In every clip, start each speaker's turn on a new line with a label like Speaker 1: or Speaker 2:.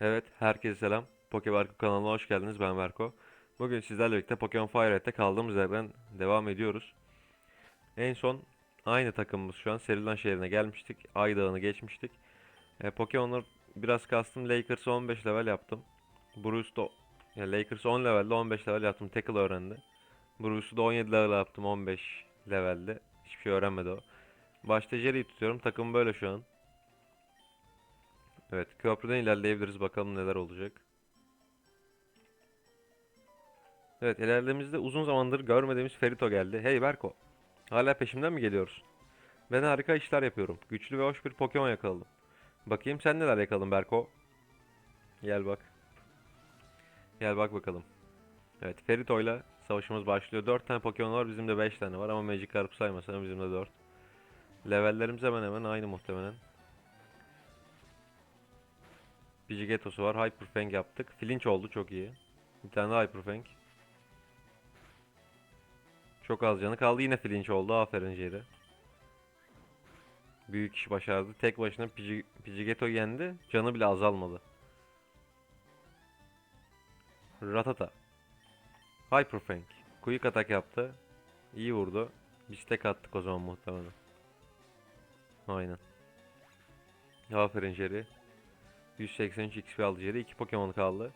Speaker 1: Evet, herkese selam. Pokeberko kanalına hoş geldiniz. Ben Berko. Bugün sizlerle birlikte Pokemon Fire Red'de kaldığımız yerden devam ediyoruz. En son aynı takımımız şu an Serilan şehrine gelmiştik. Ay Dağı'nı geçmiştik. E, Pokemon'ları biraz kastım. Lakers'ı 15 level yaptım. Bruce da ya Lakers 10 levelde 15 level yaptım. Tackle öğrendi. Bruce'u da 17 level yaptım 15 levelde. Hiçbir şey öğrenmedi o. Başta Jerry'i tutuyorum. Takım böyle şu an. Evet, köprüden ilerleyebiliriz. Bakalım neler olacak. Evet, ilerlediğimizde uzun zamandır görmediğimiz Ferito geldi. Hey Berko, hala peşimden mi geliyorsun? Ben harika işler yapıyorum. Güçlü ve hoş bir Pokemon yakaladım. Bakayım sen neler yakaladın Berko? Gel bak. Gel bak bakalım. Evet, Ferito ile savaşımız başlıyor. 4 tane Pokemon var, bizim de 5 tane var ama Magikarp saymasan bizim de 4. Levellerimiz hemen hemen aynı muhtemelen. Pidgeotto'su var. Hyper Fang yaptık. Flinch oldu çok iyi. Bir tane daha Hyper Fang. Çok az canı kaldı. Yine Flinch oldu. Aferin Jerry. Büyük iş başardı. Tek başına Pidge- Pidgeotto yendi. Canı bile azalmadı. Ratata. Hyper Fang. Quick atak yaptı. İyi vurdu. Biz tek attık o zaman muhtemelen. Aynen. Aferin Jerry. 183 XP aldı Jerry. 2 Pokemon kaldı.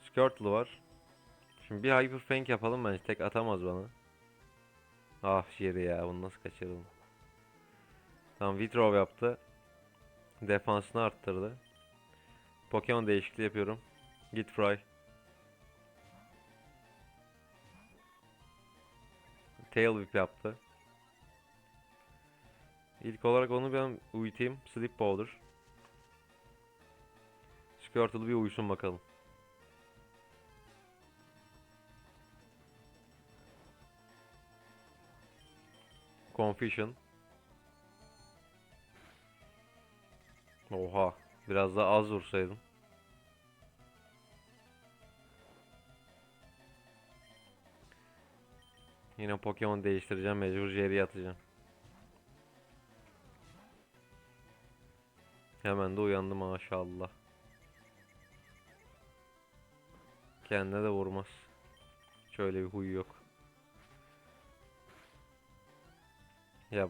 Speaker 1: Squirtle var. Şimdi bir Hyper Fang yapalım bence. Tek atamaz bana. Ah Jerry ya. Bunu nasıl kaçırdım. Tamam Vitrov yaptı. Defansını arttırdı. Pokemon değişikliği yapıyorum. Git Fry. Tail Whip yaptı. İlk olarak onu ben uyutayım. Sleep Powder. Squirtle bir uyusun bakalım. Confusion. Oha. Biraz daha az vursaydım. Yine Pokemon değiştireceğim. Mecbur Jerry'ye atacağım. Hemen de uyandı maşallah. Kendine de vurmaz. Şöyle bir huyu yok. Ya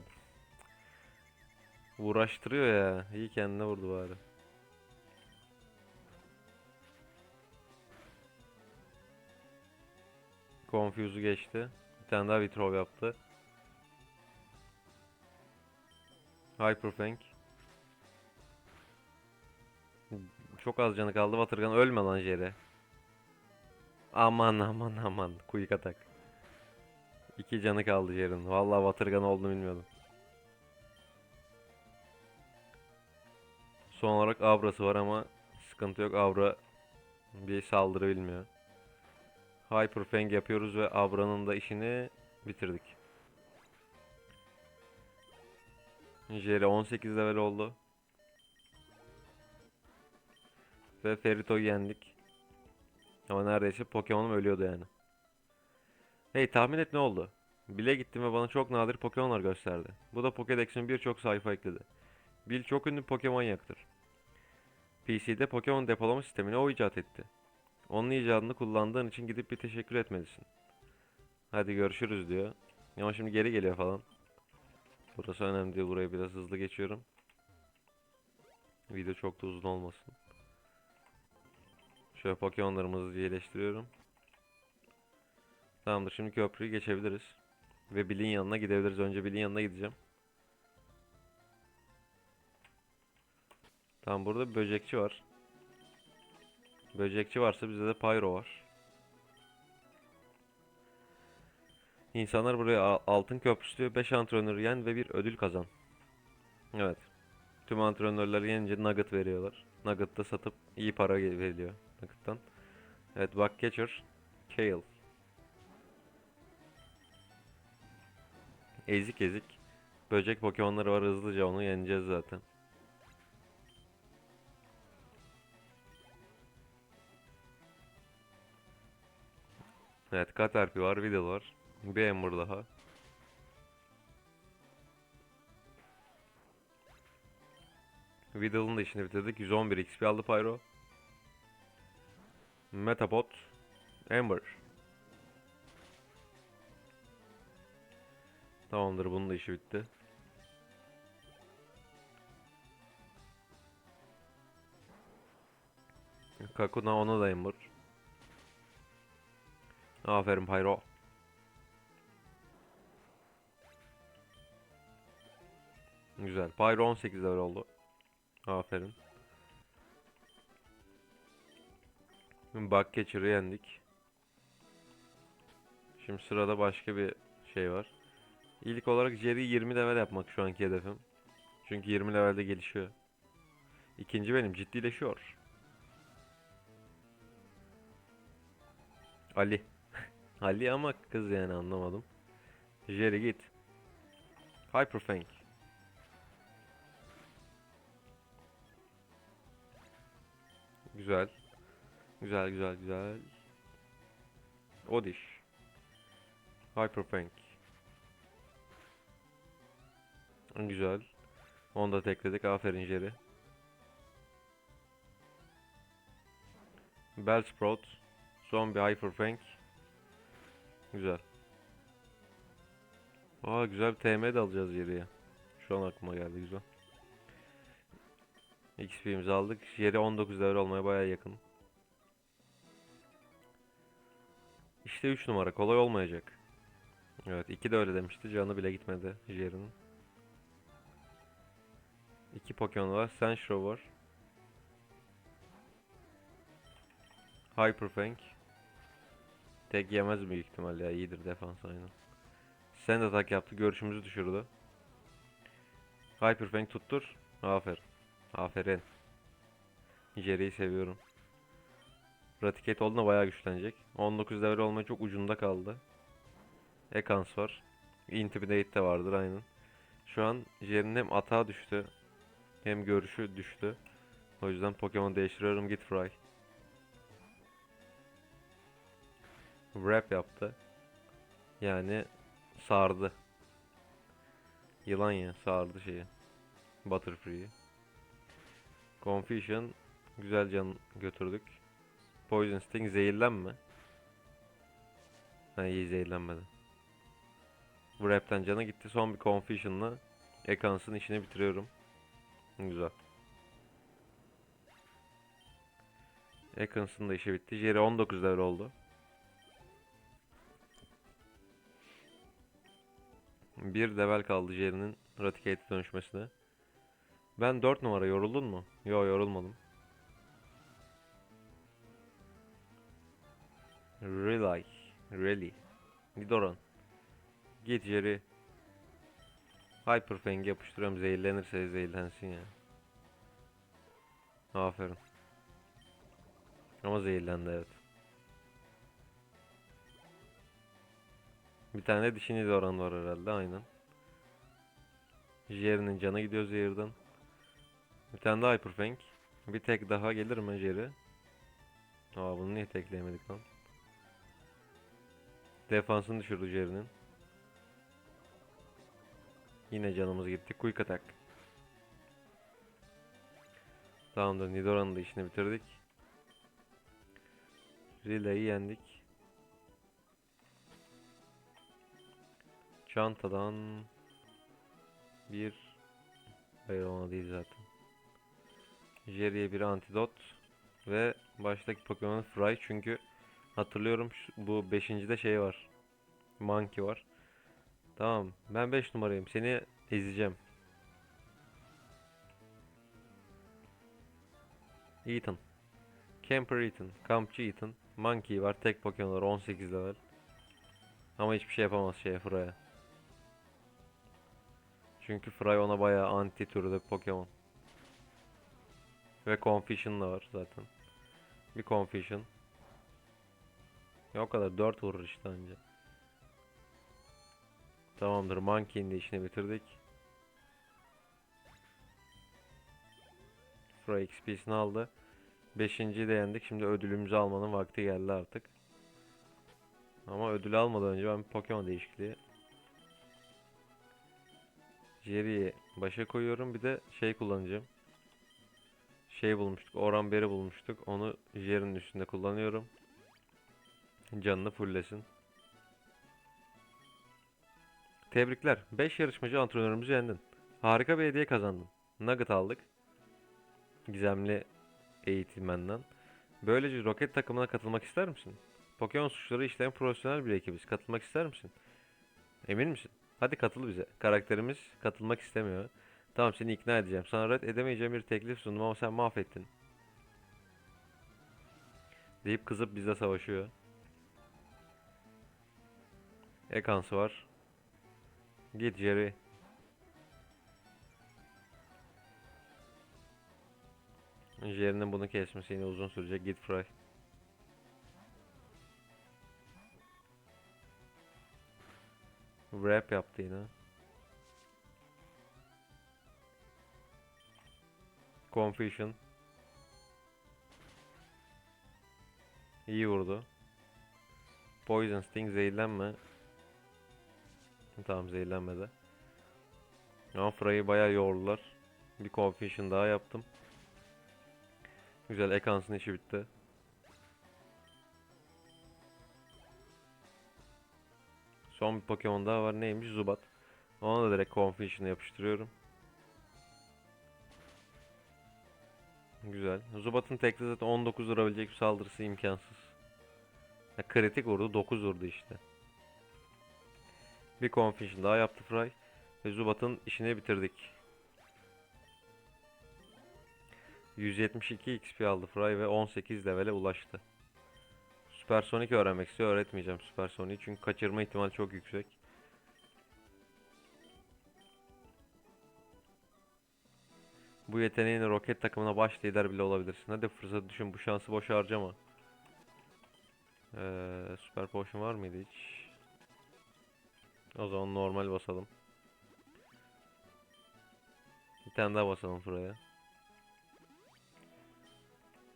Speaker 1: uğraştırıyor ya. İyi kendine vurdu bari. Confuse'u geçti. Bir tane daha Vitrov yaptı. Hyper Fang. Çok az canı kaldı. Watergun ölme lan Jerry. Aman aman aman. Quick atak. İki canı kaldı Jerry'nin. Vallahi Watergun olduğunu bilmiyordum. Son olarak Abra'sı var ama sıkıntı yok. Abra bir saldırı bilmiyor. Hyper Fang yapıyoruz ve Abra'nın da işini bitirdik. Jerry 18 level oldu. Ve Ferito'yu yendik. Ama neredeyse Pokemon'um ölüyordu yani. Hey tahmin et ne oldu? Bile gittim ve bana çok nadir Pokemon'lar gösterdi. Bu da Pokédex'in birçok sayfa ekledi. Bill çok ünlü Pokemon yaktır. PC'de Pokemon depolama sistemini o icat etti. Onun icadını kullandığın için gidip bir teşekkür etmelisin. Hadi görüşürüz diyor. Ama şimdi geri geliyor falan. Burası önemli değil. Burayı biraz hızlı geçiyorum. Video çok da uzun olmasın. Şöyle Pokemon'larımızı iyileştiriyorum. Tamamdır. Şimdi köprüyü geçebiliriz. Ve Bill'in yanına gidebiliriz. Önce Bill'in yanına gideceğim. Tamam burada bir böcekçi var. Böcekçi varsa bizde de Pyro var. İnsanlar buraya altın köprüsü diyor. 5 antrenörü yen ve bir ödül kazan. Evet. Tüm antrenörleri yenince nugget veriyorlar. Nugget da satıp iyi para veriliyor nugget'tan. Evet Bugcatcher. Kale. Ezik ezik. Böcek Pokemon'ları var hızlıca onu yeneceğiz zaten. Evet Caterpie var, Weedle var. Bir Ember daha. Whittle'ın da işini bitirdik. 111 XP aldı Pyro. Metapod. Ember. Tamamdır bunun da işi bitti. Kakuna ona da Ember. Aferin Pyro. Güzel. Pyro 18 level oldu. Aferin. Bug Catcher'ı yendik. Şimdi sırada başka bir şey var. İlk olarak Jerry'i 20 level yapmak şu anki hedefim. Çünkü 20 levelde gelişiyor. İkinci benim ciddileşiyor. Ali. Ali ama kız yani anlamadım. Jerry git. Hyperfang. Güzel. Güzel güzel güzel. Odish. Hyperfang. Güzel. Onu da tekledik. Aferin Jerry. Bellsprout. Zombie Hyperfang. Güzel. Aa güzel bir TM de alacağız Jerry'ye. Şu an aklıma geldi güzel. XP'mizi aldık. Jerry 19 level olmaya baya yakın. İşte 3 numara kolay olmayacak. Evet 2 de öyle demişti. Canı bile gitmedi Jerry'nin. 2 Pokemon var. Sandshrew var. Hyperfang. Tek yemez büyük ihtimal ya. iyidir defans aynen. Sand atak yaptı. Görüşümüzü düşürdü. Hyperfang tuttur. Aferin. Aferin. Jerry'i seviyorum. Raticate olduğunda bayağı güçlenecek. 19 level olmaya çok ucunda kaldı. Ekans var. Intimidate de vardır aynen. Şu an Jerry'nin hem atağı düştü hem görüşü düştü. O yüzden Pokemon değiştiriyorum. Git Fry. Wrap yaptı. Yani sardı. Yılan ya sardı şeyi. Butterfree'yi. Confusion güzel can götürdük. Poison Sting zehirlenme. Ha iyi zehirlenmedi. Wrap'ten canı gitti. Son bir Confusion'la Ekans'ın işini bitiriyorum. Güzel. Ekans'ın da işi bitti. Jerry 19 level oldu. Bir level kaldı Jerry'nin Raticate'e dönüşmesine. Ben 4 numara yoruldun mu? Yo yorulmadım. Rely. Rally. Nidoran. Git Jerry. Hyperfang yapıştırıyorum zehirlenirse zehirlensin ya. Aferin. Ama zehirlendi evet. Bir tane dişi Nidoran var herhalde aynen. Jerry'nin canı gidiyor zehirden. Bir tane daha Hyperfang. Bir tek daha gelir mi Jerry? Aa bunu niye tekleyemedik lan? Defansını düşürdü Jerry'nin. Yine canımız gitti. Quick attack. Tamamdır. Nidoran'ın da işini bitirdik. Relay'i yendik. Çantadan bir hayır ona değil zaten. Jerry'e bir antidot ve baştaki Pokemon Fry çünkü hatırlıyorum şu- bu 5. de şey var. Monkey var. Tamam ben 5 numarayım seni ezeceğim. Ethan. Camper Ethan. Kampçı Ethan. Monkey var tek Pokemon var 18 level. Ama hiçbir şey yapamaz şeye Fry'a. Çünkü Fry ona bayağı anti türü de Pokemon. Ve Confusion da var zaten. Bir Confusion. Ya o kadar 4 vurur işte anca. Tamamdır. Monkey'in de işini bitirdik. Fry XP'sini aldı. Beşinciyi de yendik. Şimdi ödülümüzü almanın vakti geldi artık. Ama ödülü almadan önce ben bir Pokemon değişikliği. Jerry'yi başa koyuyorum. Bir de şey kullanacağım. şey bulmuştuk. Oran beri bulmuştuk. Onu Jerry'nin üstünde kullanıyorum. Canını fulllesin. Tebrikler. 5 yarışmacı antrenörümüzü yendin. Harika bir hediye kazandın. Nugget aldık. Gizemli eğitmenden. Böylece roket takımına katılmak ister misin? Pokemon suçları işleyen profesyonel bir ekibiz. Katılmak ister misin? Emin misin? Hadi katıl bize. Karakterimiz katılmak istemiyor. Tamam seni ikna edeceğim. Sana red edemeyeceğim bir teklif sundum ama sen mahvettin. Deyip kızıp bizle savaşıyor. Ekansı var. Git Jerry. Jerry'nin bunu kesmesi yine uzun sürecek. Git Fry. Wrap yaptı yine. Confusion. İyi vurdu. Poison Sting zehirlenme. Tamam zehirlenmedi. Ama Frey'i bayağı yordular. Bir Confusion daha yaptım. Güzel Ekans'ın işi bitti. Son bir Pokemon daha var. Neymiş? Zubat. Ona da direkt Confusion'ı yapıştırıyorum. Güzel. Zubat'ın tekli zaten 19 vurabilecek bir saldırısı imkansız. Ya kritik vurdu 9 vurdu işte. Bir Confusion daha yaptı Fry. Ve Zubat'ın işini bitirdik. 172 XP aldı Fry ve 18 level'e ulaştı. Süpersonik öğrenmek istiyor. Öğretmeyeceğim Süpersonik'i çünkü kaçırma ihtimali çok yüksek. Bu yeteneğini roket takımına baş lider bile olabilirsin. Hadi fırsat düşün bu şansı boş harcama. Ee, süper potion var mıydı hiç? O zaman normal basalım. Bir tane daha basalım şuraya.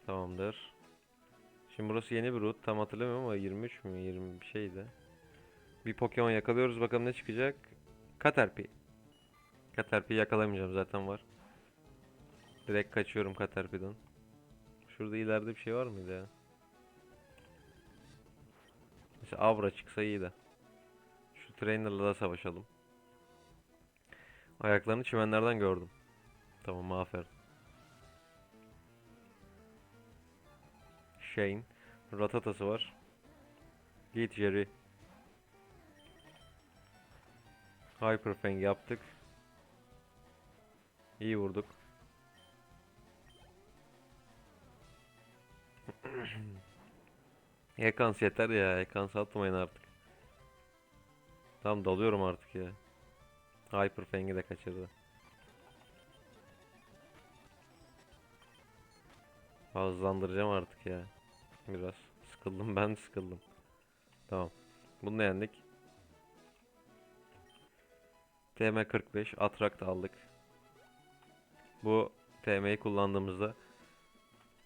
Speaker 1: Tamamdır. Şimdi burası yeni bir route. Tam hatırlamıyorum ama 23 mü 20 bir şeydi. Bir Pokemon yakalıyoruz bakalım ne çıkacak. Caterpie. Caterpie'yi yakalamayacağım zaten var. Direkt kaçıyorum Caterpie'den. Şurada ileride bir şey var mıydı ya? Mesela Avra çıksa iyi. Trainer'la da savaşalım. Ayaklarını çimenlerden gördüm. Tamam aferin. Shane. Ratatası var. Git Jerry. Hyper Fang yaptık. İyi vurduk. Ekans yeter ya. Ekans atmayın artık. Tamam dalıyorum artık ya. Hyper Fang'i de kaçırdı. Hızlandıracağım artık ya. Biraz. Sıkıldım ben sıkıldım. Tamam. Bunu da yendik. TM45 Attract aldık. Bu TM'yi kullandığımızda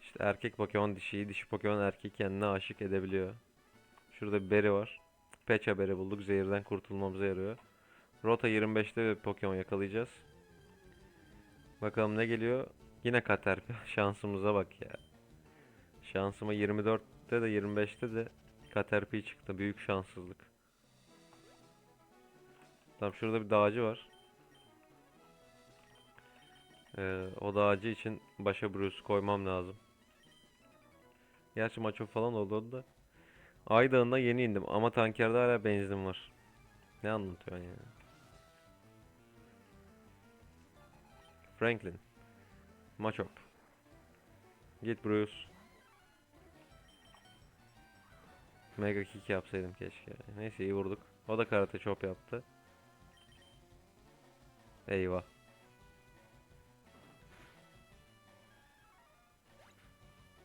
Speaker 1: işte erkek Pokemon dişiyi, dişi Pokemon erkek kendine aşık edebiliyor. Şurada bir beri var. Pecha beri bulduk. Zehirden kurtulmamıza yarıyor. Rota 25'te bir Pokemon yakalayacağız. Bakalım ne geliyor. Yine Caterpie. Şansımıza bak ya. Şansıma 24'te de 25'te de Caterpie çıktı. Büyük şanssızlık. Tamam şurada bir dağcı var. Ee, o dağcı için başa Bruce koymam lazım. Gerçi maço falan oldu da. Ay Dağı'nda yeni indim ama tankerde hala benzinim var. Ne anlatıyorsun ya? Franklin. Machop. Git Bruce. Mega kick yapsaydım keşke. Neyse iyi vurduk. O da karate chop yaptı. Eyvah.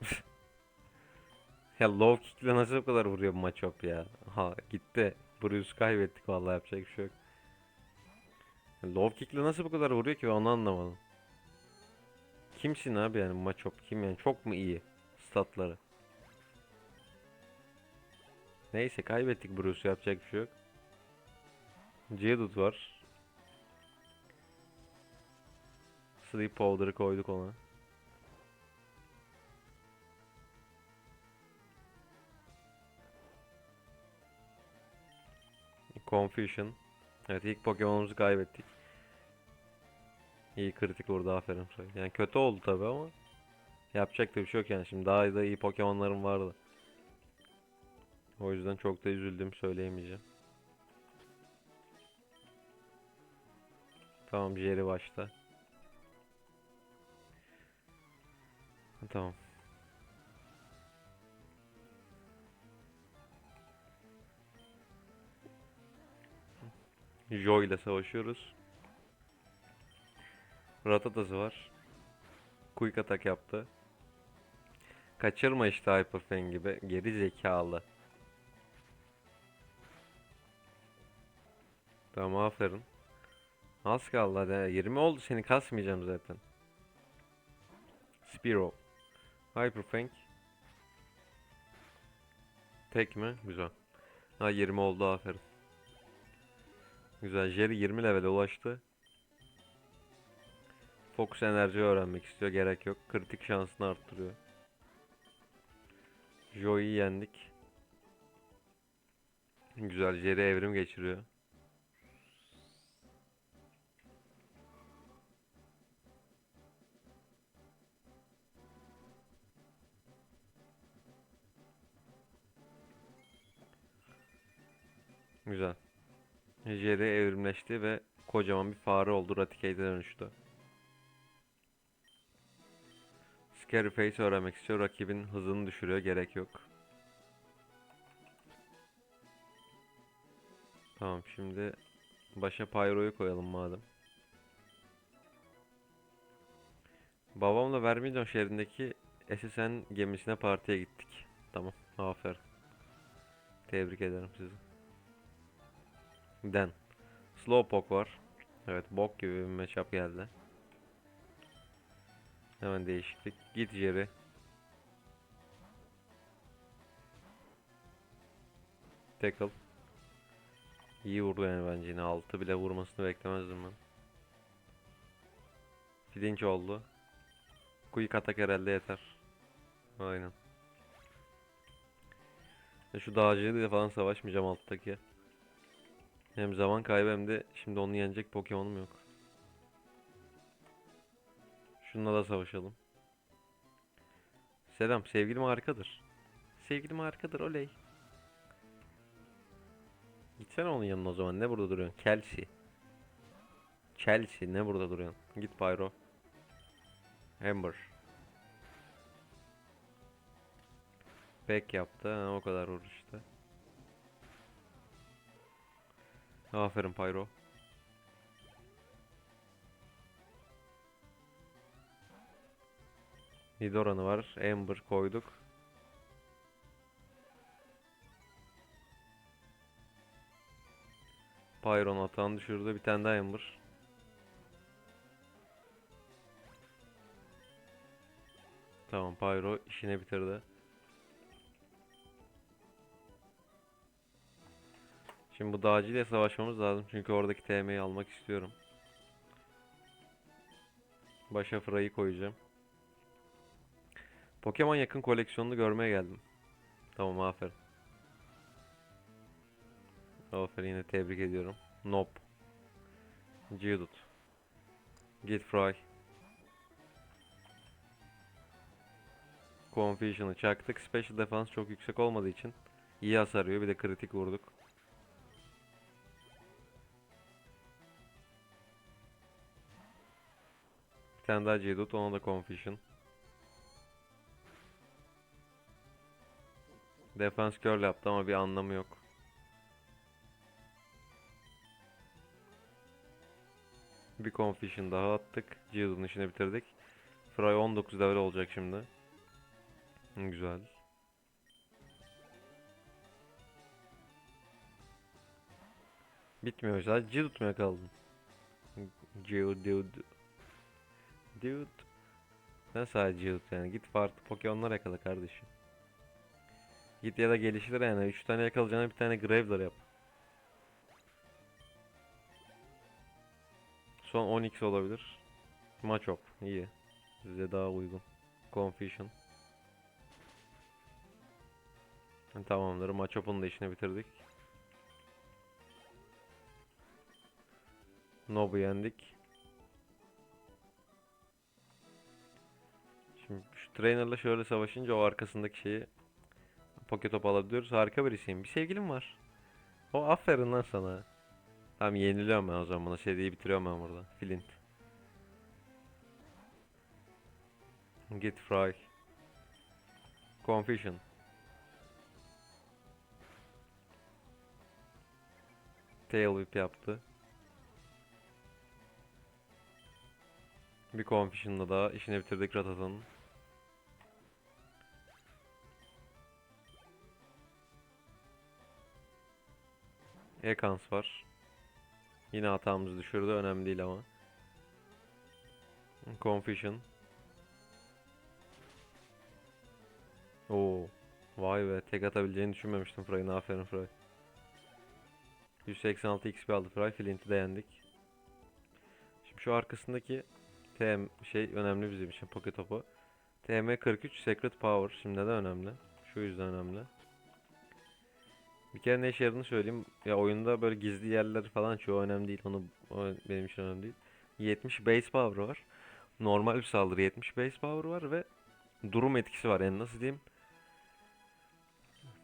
Speaker 1: Ya low kick'le nasıl bu kadar vuruyor bu Machop ya? Ha gitti. Bruce kaybettik vallahi yapacak bir şey yok. Low kick'le nasıl bu kadar vuruyor ki ben onu anlamadım. Kimsin abi yani Machop kim yani çok mu iyi statları? Neyse kaybettik Bruce yapacak bir şey yok. Geodude var. Sleep Powder'ı koyduk ona. Confusion. Evet ilk Pokemon'umuzu kaybettik. İyi kritik vurdu aferin. Yani kötü oldu tabi ama yapacak da bir şey yok yani şimdi daha da iyi Pokemon'larım vardı. O yüzden çok da üzüldüm söyleyemeyeceğim. Tamam Jerry başta. Tamam. Joy ile savaşıyoruz. Ratatası var. Quick atak yaptı. Kaçırma işte Hyper Fang gibi. Geri zekalı. Tamam aferin. Az kaldı hadi. 20 oldu seni kasmayacağım zaten. Spiro. Hyper Fang. Tek mi? Güzel. Ha 20 oldu aferin. Güzel. Jerry 20 level'e ulaştı. Fokus enerji öğrenmek istiyor. Gerek yok. Kritik şansını arttırıyor. Joey'i yendik. Güzel. Jerry evrim geçiriyor. Güzel. Jerry evrimleşti ve kocaman bir fare oldu. Raticate'e dönüştü. Scary öğrenmek istiyor. Rakibin hızını düşürüyor. Gerek yok. Tamam şimdi başa Pyro'yu koyalım madem. Babamla Vermilion şehrindeki SSN gemisine partiye gittik. Tamam. Aferin. Tebrik ederim sizi. Den. Slowpoke var. Evet bok gibi bir matchup geldi. Hemen değişiklik. Git Jerry. Tackle. İyi vurdu yani bence yine 6 bile vurmasını beklemezdim ben. Flinch oldu. Quick atak herhalde yeter. Aynen. Şu dağcıyla falan savaşmayacağım alttaki. Hem zaman kaybı hem de şimdi onu yenecek Pokemon'um yok. Şununla da savaşalım. Selam, sevgilim harikadır. Sevgilim harikadır, oley. Gitsene onun yanına o zaman, ne burada duruyorsun? Chelsea. Chelsea, ne burada duruyorsun? Git Pyro. Amber. Back yaptı, o kadar vurur Aferin Pyro. Nidoran'ı var. Ember koyduk. Pyron atağını düşürdü. Bir tane daha Ember. Tamam Pyro işini bitirdi. Şimdi bu dağcı savaşmamız lazım. Çünkü oradaki TM'yi almak istiyorum. Başa Fra'yı koyacağım. Pokemon yakın koleksiyonunu görmeye geldim. Tamam aferin. Aferin yine tebrik ediyorum. Nope. Geodude. Git Fry. Confusion'ı çaktık. Special Defense çok yüksek olmadığı için iyi hasar yiyor. Bir de kritik vurduk. Tane daha Geodude. Ona da Confusion. Defense curl yaptı ama bir anlamı yok. Bir Confusion daha attık. Geodude'un işini bitirdik. Fry 19 level olacak şimdi. Hı, Güzel. Bitmiyor sadece Geodude mu kaldın? Geodude. Dude. Ne sadece Geodude yani git farklı Pokemon'lar yakala kardeşim. Git ya da geliştir yani 3 tane yakalayacağına bir tane Graveler yap. Son 10x olabilir. Machop iyi. Size daha uygun. Confusion. Tamamdır. Machop'un da işini bitirdik. Nob'u yendik. Trainer'la şöyle savaşınca o arkasındaki şeyi pocket top alabiliyoruz. Harika birisiyim. Bir sevgilim var. O aferin lan sana. Tamam yeniliyorum ben o zaman buna. Seriyi bitiriyorum ben burada. Flint. Git Fry. Confusion. Tail whip yaptı. Bir Confusion'la daha işini bitirdik Ratata'nın. Ekans var. Yine hatamızı düşürdü. Önemli değil ama. Confusion. Oo. Vay be. Tek atabileceğini düşünmemiştim Frey'in. Aferin Frey. 186 XP aldı Frey. Flint'i de yendik. Şimdi şu arkasındaki TM şey önemli bizim için pocket topu. TM43 Secret Power. Şimdi neden önemli? Şu yüzden önemli. Bir kere ne işe yaradığını söyleyeyim. Ya oyunda böyle gizli yerler falan çoğu önemli değil. Onu o benim için önemli değil. 70 base power var. Normal bir saldırı 70 base power var ve durum etkisi var. Yani nasıl diyeyim?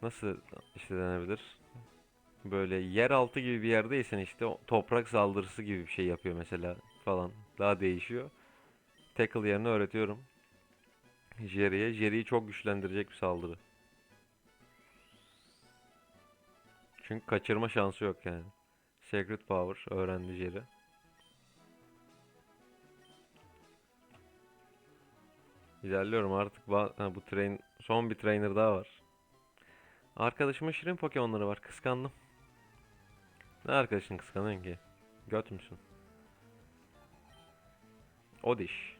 Speaker 1: Nasıl işte denebilir? Böyle yeraltı gibi bir yerdeysen işte toprak saldırısı gibi bir şey yapıyor mesela falan. Daha değişiyor. Tackle yerine öğretiyorum. Jerry'e. Jerry'yi çok güçlendirecek bir saldırı. Çünkü kaçırma şansı yok yani. Secret Power öğrendi Jerry. İlerliyorum artık. Ha, bu train son bir trainer daha var. Arkadaşımın şirin Pokemon'ları var. Kıskandım. Ne arkadaşın kıskanıyorsun ki? Göt müsün? Odish.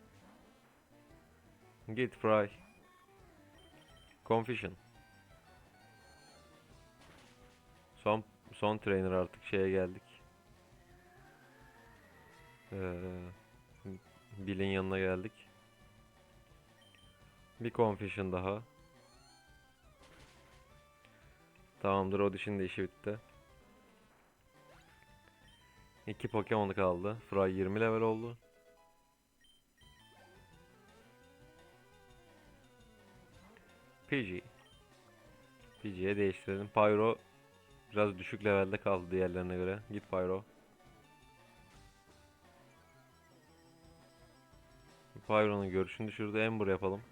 Speaker 1: Git Fry. Confusion. Son son trainer artık şeye geldik. Ee, Bill'in yanına geldik. Bir Confusion daha. Tamamdır o dişin de işi bitti. İki Pokemon kaldı. Fry 20 level oldu. Pidgey. Pidgey'e değiştirelim. Pyro biraz düşük levelde kaldı diğerlerine göre. Git Pyro. Pyro'nun görüşünü düşürdü. Ember yapalım.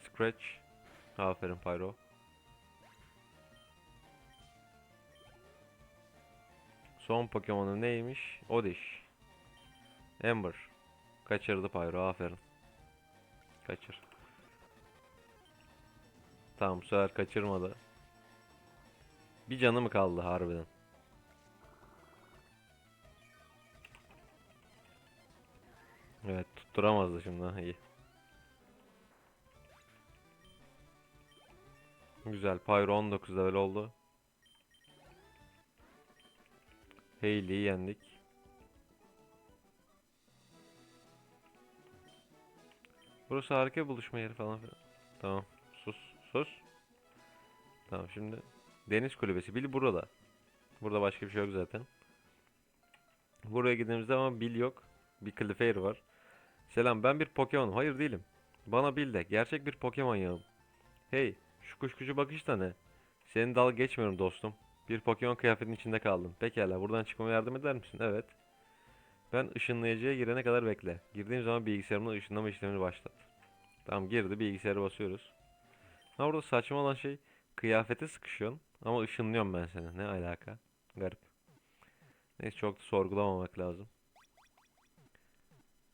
Speaker 1: Scratch. Aferin Pyro. Son Pokemon'u neymiş? Odish. Ember. Kaçırdı Pyro. Aferin. Kaçır. Tamam bu sefer kaçırmadı. Bir canı mı kaldı harbiden? Evet tutturamazdı şimdi. iyi. Güzel. Pyro 19 level oldu. Hayley'i yendik. Burası harika buluşma yeri falan filan. Tamam. Sus. Tamam şimdi. Deniz kulübesi. Bill burada. Burada başka bir şey yok zaten. Buraya gittiğimizde ama Bill yok. Bir Clefairy var. Selam ben bir Pokemon'um. Hayır değilim. Bana Bill de. Gerçek bir Pokemon yağım. Hey. Şu kuşkucu bakış da ne? Senin dal geçmiyorum dostum. Bir Pokemon kıyafetinin içinde kaldım. Pekala buradan çıkmama yardım eder misin? Evet. Ben ışınlayıcıya girene kadar bekle. Girdiğim zaman bilgisayarımın ışınlama işlemini başlat. Tamam girdi bilgisayara basıyoruz. Ha burada saçma olan şey kıyafete sıkışıyorsun ama ışınlıyorum ben seni. Ne alaka? Garip. Neyse çok da sorgulamamak lazım.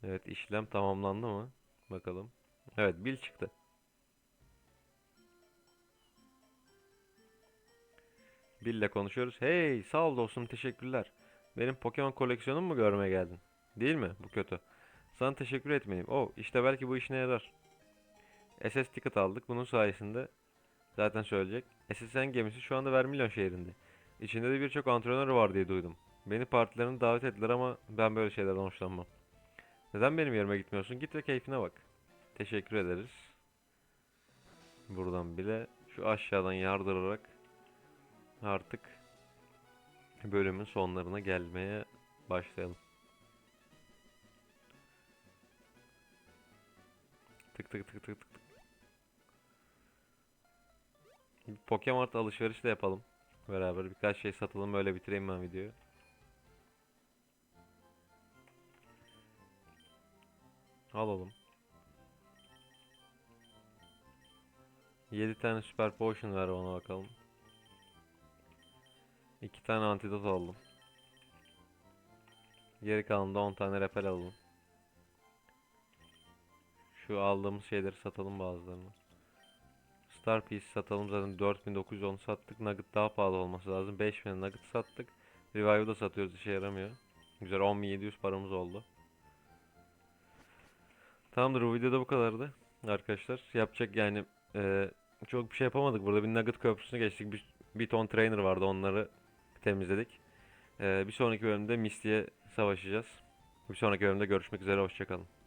Speaker 1: Evet işlem tamamlandı mı? Bakalım. Evet bil çıktı. Bill'le konuşuyoruz. Hey sağ ol dostum teşekkürler. Benim Pokemon koleksiyonumu mu görmeye geldin? Değil mi? Bu kötü. Sana teşekkür etmeliyim. Oh işte belki bu işine yarar. SS ticket aldık. Bunun sayesinde zaten söyleyecek. SSN gemisi şu anda Vermilion şehrinde. İçinde de birçok antrenör var diye duydum. Beni partilerine davet ettiler ama ben böyle şeylerden hoşlanmam. Neden benim yerime gitmiyorsun? Git ve keyfine bak. Teşekkür ederiz. Buradan bile şu aşağıdan yardırarak artık bölümün sonlarına gelmeye başlayalım. Tık tık tık tık tık. Pokemart alışveriş de yapalım beraber. Birkaç şey satalım böyle bitireyim ben videoyu. Alalım. 7 tane Super Potion ver ona bakalım. 2 tane antidot aldım. Geri kalan da 10 tane repel alalım. Şu aldığımız şeyleri satalım bazılarını. Star Piece satalım zaten 4910 sattık. Nugget daha pahalı olması lazım. 5000 Nugget sattık. Revive'ı da satıyoruz işe yaramıyor. Güzel 10700 paramız oldu. Tamamdır bu videoda bu kadardı arkadaşlar. Yapacak yani e, çok bir şey yapamadık. Burada bir Nugget köprüsünü geçtik. Bir, bir ton trainer vardı onları temizledik. E, bir sonraki bölümde Misty'ye savaşacağız. Bir sonraki bölümde görüşmek üzere. Hoşçakalın.